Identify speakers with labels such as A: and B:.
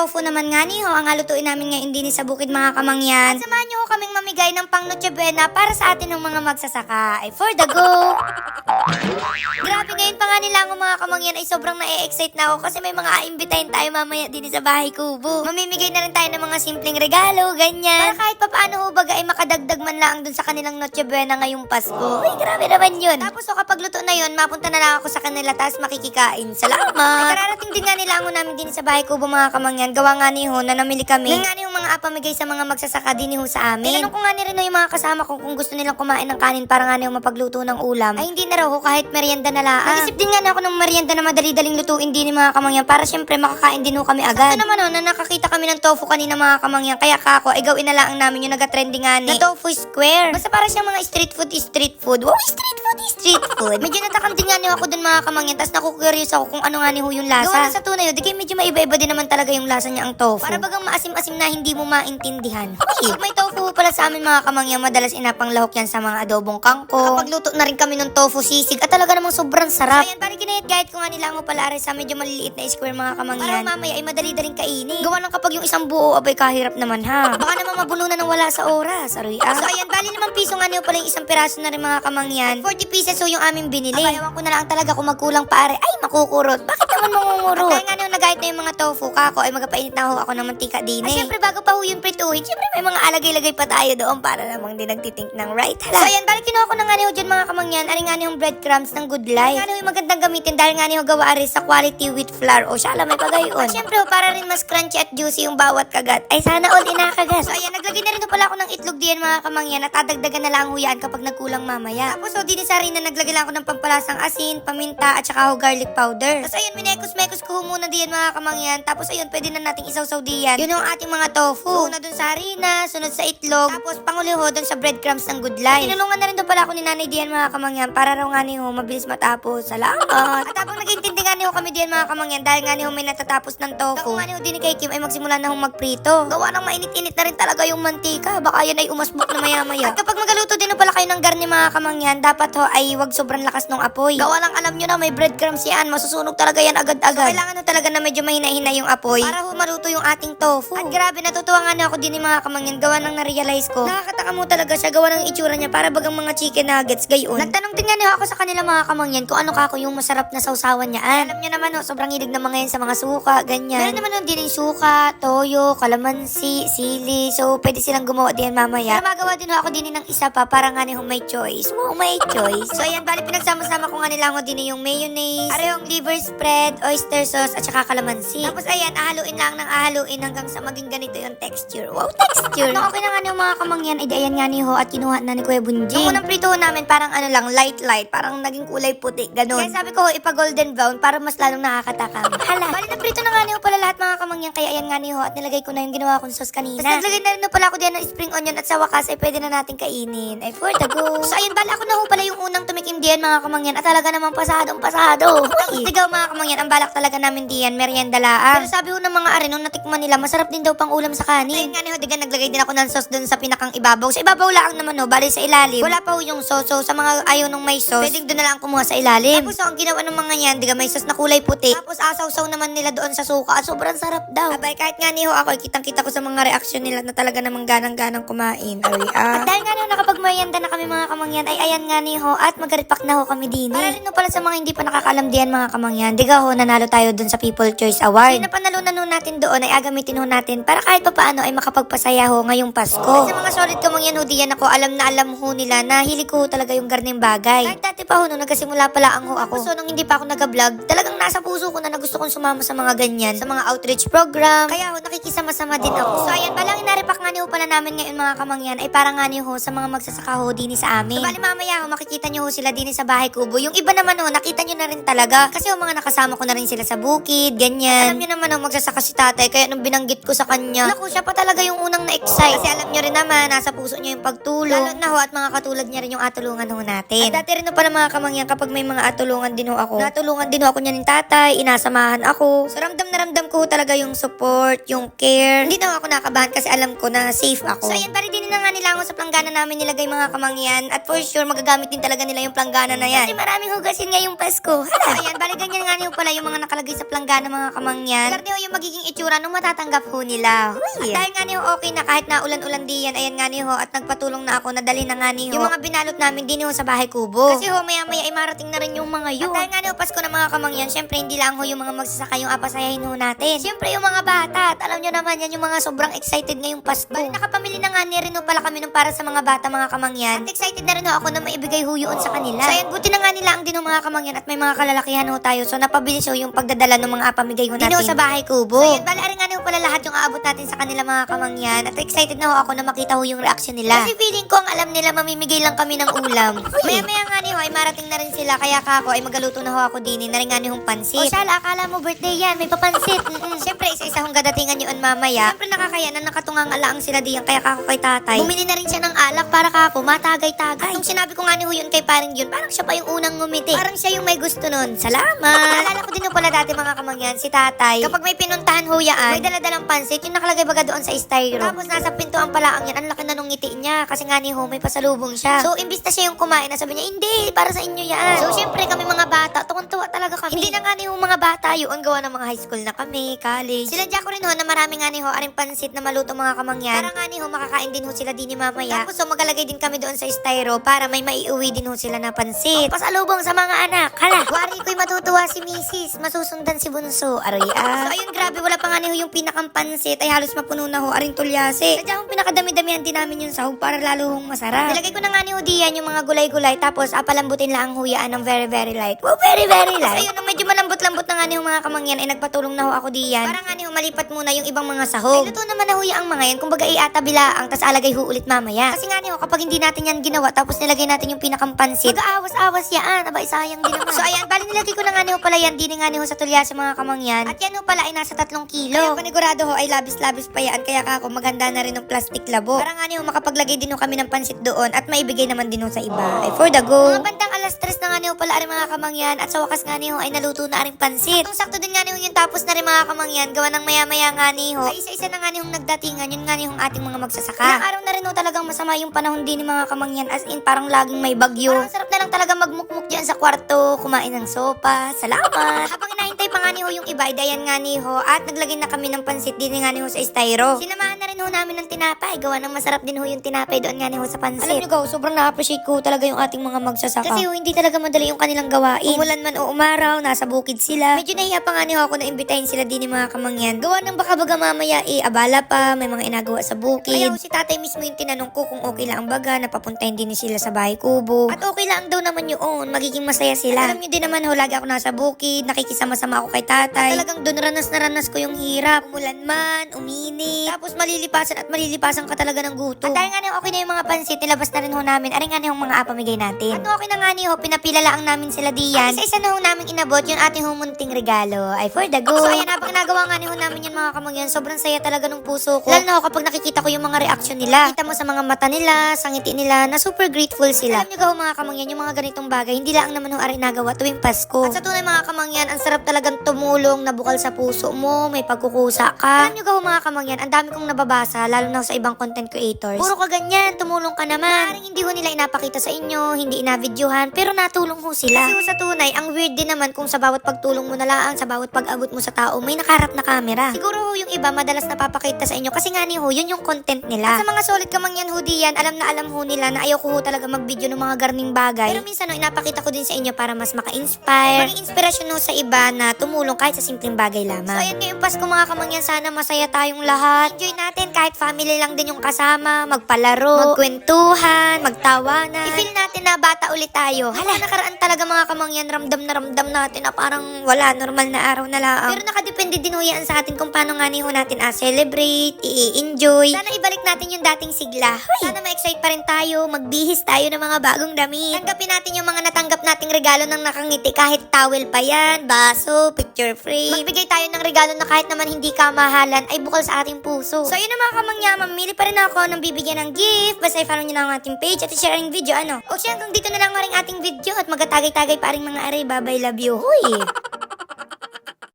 A: tofu naman nga ni ho, ang halutuin namin ngayon din sa bukid mga kamangyan. At samahan niyo ho kaming mamigay ng pang Noche Buena para sa atin ng mga magsasaka. Ay, for the go! Grabe ngayon pa nga nila ang mga kamangyan ay sobrang na-excite na ako kasi may mga aimbitahin tayo mamaya din sa bahay kubo. Mamimigay na rin tayo ng mga simpleng regalo, ganyan. Para kahit papaano ho baga ay makadagdag man lang dun sa kanilang Noche Buena ngayong Pasko. Uy, grabe naman yun. Tapos so kapag luto na yun, mapunta na lang ako sa kanila tapos makikikain. Salamat! Ay, kararating din nga nila ang namin din sa bahay kubo mga kamangyan. Gawa nga ni ho na namili kami. Ng nga ni ho mga apamigay sa mga magsasaka din ni ho sa amin. Tinanong ko nga ni rin ho yung mga kasama ko kung gusto nilang kumain ng kanin para nga ni ho mapagluto ng ulam. Ay hindi na raw ho kahit merienda na lang. Naisip din nga na ako ng merienda na madali-daling lutuin din ni mga kamangyan para syempre makakain din ho kami agad. Sakto naman ho na nakakita kami ng tofu kanina mga kamangyan kaya kako ay gawin na lang namin yung nag-trending nga ni na tofu square. Basta para siyang mga street food street food. Wow, street food street food. Medyo natakam din nga ni ho ako dun mga kamangyan tapos naku-curious ako kung ano nga ni ho yung lasa. Gawa na sa tunay ho, di kayo medyo maiba-iba din naman talaga yung lasa niya ang tofu. Para bagang maasim-asim na hindi mo maintindihan. Uy, may tofu pala sa amin mga kamangyan, madalas inapang lahok yan sa mga adobong kangkong. Kapag luto na rin kami ng tofu sisig at talaga namang sobrang sarap. So ayan, bali kinayat guide ko nga nila mo pala sa medyo maliliit na square mga kamangyan. Para mamaya ay madali daling kainin. Gawa ng kapag yung isang buo, abay kahirap naman ha. Baka naman mabulunan ng wala sa oras. Aroy ah. So ayan, bali naman piso nga niyo pala yung isang piraso na rin mga kamangyan. 40 pieces so yung aming binili. Ay, ewan ko na lang talaga kung magkulang paare. Ay, makukurot. Bakit naman mangungurot? At dahil nga nung nagahit na yung mga tofu, kako, ay magapainit na ho ako ng mantika din eh. Syempre bago pa ho yung prituhin, syempre may mga alagay-lagay pa tayo doon para namang di nagtitink ng right. Hala. So ayan, bali kinuha ko na nga niyo dyan mga kamangyan. Aring nga niyo yung breadcrumbs ng good life. Nga niyo yung magandang gamitin dahil nga niyo gawa ari sa quality with flour. O siya, may pagayon. At syempre para rin mas crunchy at juicy yung bawat kagat. Ay, sana all inakagat. So ayan, naglagay na rin pala ako ng itlog diyan mga kamangyan at dadagdagan na lang ho yan kapag nagkulang mamaya. Tapos ho, din sa rin na naglagay lang ako ng pampalasang asin, paminta at saka ho garlic powder. Tapos ayun, minekos-mekos ko ho muna diyan mga kamangyan. Tapos ayun, pwede na nating isawsaw diyan. Yun ang ating mga tofu. So, una dun sa harina, sunod sa itlog, tapos panguli ho dun sa breadcrumbs ng good life. Tinulungan na rin doon pala ako ni Nanay diyan mga kamangyan para raw nga ni ho mabilis matapos. Salamat! at habang nag-intindi nga ni ho kami diyan mga kamangyan dahil nga ni ho may natatapos ng tofu. Ako nga ni ho din ni kay Kim ay magsimula na hong magprito. Gawa ng mainit-init na rin talaga yung mantika. Baka yan ay umasbok na maya-maya. At kapag magaluto din pala kayo ng garni mga kamangyan, dapat ho ay wag sobrang lakas ng apoy. Gawa lang alam nyo na may breadcrumbs yan. Masusunog talaga yan agad-agad. So, kailangan ho talaga na medyo mahina-hina yung apoy para ho maluto yung ating tofu. At grabe, natutuwa nga na ako din ni mga kamangyan. Gawa nang na-realize ko. Nakakataka mo talaga siya. Gawa ng itsura niya para bagang mga chicken nuggets. Gayon. Nagtanong din nga ako sa kanila mga kamangyan kung ano kako yung masarap na sausawan niya. Alam niya naman ho, sobrang hilig na mga yan sa mga suka, ganyan. Meron naman ho din yung suka, toyo, kalamansi, sili. So, pwede silang gumawa din mamaya. Pero magawa din ako din ng isa pa para nga niyong may choice. Wow, may choice. So, ayan, bali pinagsama-sama ko nga nila ho din yung mayonnaise, arehong liver spread, oyster sauce, at saka kalamansi. Tapos, ayan, ahaluin lang ng ahaluin hanggang sa maging ganito yung texture. Wow, texture! Nung okay na nga yung mga kamangyan, ay ayan nga ni ho at kinuha na ni Kuya Bunji. Nung unang prito namin, parang ano lang, light-light, parang naging kulay puti, ganun. Kaya sabi ko, ho, ipa-golden brown para mas lalong nakakatakam. Hala, bali na prito na nga ni ho pala lahat mga kamangyan, kaya ayan nga ni ho at nilagay ko na yung ginawa kong sauce kanina. Tapos naglagay na rin ho pala ako diyan ng spring onion at sa wakas ay pwede na natin kainin. Ay, for the go. So ayun, bala ako na ho pala yung unang tumikim diyan mga kamangyan at talaga namang pasadong pasado. Sigaw mga kamangyan, ang balak talaga namin diyan, merienda laang. Pero sabi ho ng mga arin, nung natikman nila, masarap din daw pang ulam sa kanin. Ayun nga ni ho, digan naglagay din ako ng sauce dun sa pinakang ibabaw. Sa ibabaw lang naman ho, bali sa ilalim. Wala pa ho yung sauce, so sa mga ayaw nung may sauce, pwedeng doon na lang kumuha sa ilalim. Tapos ho, ang ginawa ng mga yan, diga may sauce na kulay puti. Tapos asaw-saw naman nila doon sa suka at sobrang sarap daw. Abay, kahit nga ni ho ako, kitang-kita ko sa mga reaksyon nila na talaga namang ganang-ganang kumain. Ay, ah. At dahil nga ni ho, nakapagmayanda na kami mga kamangyan, ay ayan nga ni ho, at magaripak na ho kami din. Para rin ho pala sa mga hindi pa nakakalam diyan mga kamangyan, diga ho, nanalo tayo doon sa People Choice Award. Yung napanalunan ho natin doon ay agamitin ho natin para kahit pa paano ay makapagpasaya ho ngayong Pasko. At sa mga solid kamangyan ho diyan ako, alam na alam ho nila na hilig ko ho talaga yung garning bagay. Kahit dati pa ho, nung nagkasimula pala ang ho ako. So, nung hindi pa ako nag-vlog, talagang nasa puso ko na na gusto kong sumama sa mga ganyan, sa mga outreach program. Kaya ho, nakikisama-sama din ako. So, ayan, balang inaripak nga niyo pala namin ngayon mga kamangyan, ay para nga niyo ho sa mga magsasaka ho din sa amin. So, bali mamaya ho, makikita niyo ho sila din sa bahay kubo. Yung iba naman ho, nakita niyo na rin talaga. Kasi ho, mga nakasama ko na rin sila sa bukid, ganyan. Alam niyo naman ho, magsasaka si tatay, kaya nung binanggit ko sa kanya, naku, siya pa talaga yung unang na-excite. Kasi alam niyo rin naman, nasa puso niya yung pagtulong. Lalo na ho, at mga katulad niya rin yung atulungan ho natin. At dati rin ho pala mga kamangyan, kapag may mga atulungan din ho ako, natulungan din ho ako niya ng tatay, inasamahan ako. So, ramdam na ramdam ko ho talaga yung yung support, yung care. Hindi na ako nakabahan kasi alam ko na safe ako. So ayan, pare din na nga nila ako sa planggana namin nilagay mga kamangyan. At for sure, magagamit din talaga nila yung planggana na yan. Kasi maraming hugasin ngayong Pasko. So ayan, bali ganyan nga niyo pala yung mga nakalagay sa planggana mga kamangyan. Garde yung magiging itsura nung matatanggap ho nila. At dahil nga niyo okay na kahit na ulan-ulan diyan, ayan nga niyo ho, at nagpatulong na ako, nadali na nga niyo. Yung mga binalot namin din ho sa bahay kubo. Kasi ho, maya-maya ay marating na rin yung mga yun. At dahil nga niyo, Pasko na mga kamangyan, syempre hindi lang ho yung mga magsasaka yung apasayahin ho natin. Syempre yung mga bata, at alam nyo naman yan yung mga sobrang excited ngayong Pasko. Bali, nakapamili na nga ni pala kami nung para sa mga bata mga kamangyan. At excited na rin ho ako na maibigay ho yun sa kanila. So ayan, buti na nga nila ang din ho mga kamangyan at may mga kalalakihan ho tayo. So napabilis ho yung pagdadala ng mga apamigay ho natin. Dino sa bahay kubo. So bali aring nga ho pala lahat yung aabot natin sa kanila mga kamangyan. At excited na ho ako na makita ho yung reaction nila. Kasi feeling ko ang alam nila mamimigay lang kami ng ulam. Maya maya nga ni ho ay marating na rin sila. Kaya ka ako ay magaluto na ho ako din. Na rin nga ni hong pansit. O shala, akala mo birthday yan. May papansit. Mm-mm. Siyempre, isa-isa hong gadatingan yun mamaya. Siyempre nakakaya na nakatungang alaang sila diyan. Kaya kako kay tatay. Bumili na rin siya ng alak para kako matagay-tagay. At nung sinabi ko nga ni ho yun kay paring yun, parang siya pa yung unang ngumiti. Parang siya yung may gusto nun. Salamat. Naalala ko din ho pala dati mga kamangyan, si tatay. Kapag may pinuntahan ho yaan, may daladalang pansit, yung nakalagay baga doon sa styro. Tapos nasa pintuan pala ang yan, ang laki na nung ngiti niya. Kasi nga ni ho, may pasalubong siya. So, imbis na siya yung kumain, nasabi niya, hindi, para sa inyo yan. So, syempre kami mga bata, tuwan-tuwa talaga kami. Hindi na nga ni ho mga bata, yung gawa ng mga high school na kami, college. Sila ko rin ho na marami nga ni ho, aring pansit na maluto mga kamangyan. Para nga ni ho, makakain din ho sila din ni mamaya. Tapos so, magalagay din kami doon sa styro para may maiuwi din ho sila na pansit. Pasalubong sa mga anak. Hala, wari ko'y matutuwa si Mrs. Masusundan si Bunso. Aray ah. So ayun, grabe, wala pa nga ni ho yung pinakang pansit. Ay halos mapuno na ho, aring tulyase. Sadya hong pinakadami-damihan din namin yung sahog para lalo hong masarap. Nilagay ko na nga ni ho diyan yung mga gulay-gulay tapos apalambutin lang ang huyaan ng very very light. Wow, very very light. Tapos ayun, medyo malambot-lambot na nga ni ho mga kamangyan ay nagpatulong na ho ako diyan. Para nga malipat muna yung ibang mga sahog. Ay luto naman na ho ang mga yan. Kumbaga iatabilaang tas alagay ho ulit mamaya. Kasi nga ni ho, kapag hindi natin yan ginawa tapos nilagay natin yung pinakang pansit, mag-aawas-awas yan. Aba, sayang din naman. so ayan, bali nilagay ko na nga ni ho pala yan. Di nga ni ho sa tulya sa mga kamangyan. At yan ho pala ay nasa tatlong kilo. Kaya panigurado ho ay labis-labis pa yan. Kaya kako maganda na rin ng plastic labo. Para nga ni ho makapaglagay din ho kami ng pansit doon at maibigay naman din ho sa iba. Ay for the go. Mga bandang alas tres na nga ni ho pala aring mga kamangyan. At sa wakas nga ni ho ay naluto na aring pansit. Saktong sakto din nga ni ho yung tapos na rin mga kamangyan. Gawa ng maya-maya nga ni ho. Ay isa-isa na nga ni hong nagdatingan. Yun nga ni hong ating mga magsasaka. Ilang araw na rin ho talagang masama yung panahon din ni mga kamangyan. As in parang laging may bagyo. Parang sarap na lang talaga magmukmuk dyan sa kwarto. Kumain ng sopa. Salamat. Habang inahintay pa nga ni ho yung iba, ay dayan nga ni ho. At naglagay na kami ng pansit din nga ni ho sa styro. Sinamahan na rin ho namin ng tinapay. Gawa ng masarap din ho yung tinapay doon nga ni ho sa pansit. Alam niyo go, sobrang na-appreciate ko talaga yung ating mga magsasaka. Kasi ho, hindi talaga madali yung kanilang gawain. Umulan man o umaraw, nasa bukid sila. Medyo nahiya pa nga ni ho ako na imbitahin sila din ni mga kamangyan. Gawa ng baka baga mamaya eh, abala pa, may mga inagawa sa bukid. Kaya si tatay mismo yung tinanong ko kung okay lang ang baga, napapuntahin din sila sa bahay kubo. At okay lang daw naman yun, magiging masaya sila. At alam niyo din naman ho, lagi ako nasa bukid, nakikisama-sama ako kay tatay. At talagang doon ranas na ranas ko yung hirap. Umulan man, uminit. Tapos malilipasan at malilipasan ka talaga ng gutom. At dahil nga okay na yung mga pansit, nilabas na rin ho namin. Aring nga yung mga apamigay natin. At okay na nga ni ho, pinapila lang namin sila diyan. At isa-isa na ho namin inabot yung ating humunting regalo. Ay for the go. So ayan, habang nagawa nga ni ho namin yung mga kamangyan, sobrang saya talaga ng puso ko. Lalo na ho kapag nakikita ko yung mga reaction nila. Kita mo sa mga mata nila, sa ngiti nila, na super grateful sila. Alam niyo ho mga kamangyan, yung mga ganitong bagay, hindi lang naman ho aring nagawa tuwing Pasko. At sa tunay mga kamangyan, ang sarap talagang tumulong na bukal sa puso mo, may pagkukusa ka. Alam niyo ho mga kamangyan, ang dami kong nababasa, lalo na sa ibang content creators. Puro ka ganyan, tumulong ka naman. Maaaring hindi ho nila inapakita sa inyo, hindi inavideohan, pero natulong ho sila. Kasi sa tunay, ang weird din naman kung sa bawat pagtulong mo na lang, sa bawat pag-abot mo sa tao, may nakaharap na camera. Siguro ho yung iba madalas napapakita sa inyo kasi nga ni ho, yun yung content nila. At sa mga solid kamangyan ho diyan, alam na alam ho nila na ayaw ko ho talaga mag-video ng mga garning bagay. Pero minsan ho, inapakita ko din sa inyo para mas maka-inspire, maging inspirasyon ho sa iba na tumulong kahit sa simpleng bagay lamang. So ayan ngayong Pasko mga kamangyan, sana masaya tayong lahat. Enjoy natin kahit family lang din yung kasama, magpalaro, magkwentuhan, magtawanan. I-feel natin na bata ulit tayo. Hala, nakaraan talaga mga kamangyan, ramdam na ramdam natin na parang wala, normal na araw na lang. Pero nakadepende din ho yan sa atin kung paano nga niho natin ah, celebrate, i-enjoy. Sana ibalik natin yung dating sigla. Sana ma-excite pa rin tayo, magbihis tayo ng mga bagong damit. Tanggapin natin yung mga natanggap nating regalo ng nakangiti kahit towel pa yan, baso, picture frame. Magbigay tayo ng regalo na kahit naman hindi kamahalan ay bukal sa ating puso. So yun na mga kamangya, mamili pa rin ako ng bibigyan ng gift. Basta i-follow nyo lang ang ating page at i-share ang video ano. O siya hanggang dito na lang ang ating video at magatagay-tagay pa rin mga aray. Bye-bye, love you. Huy!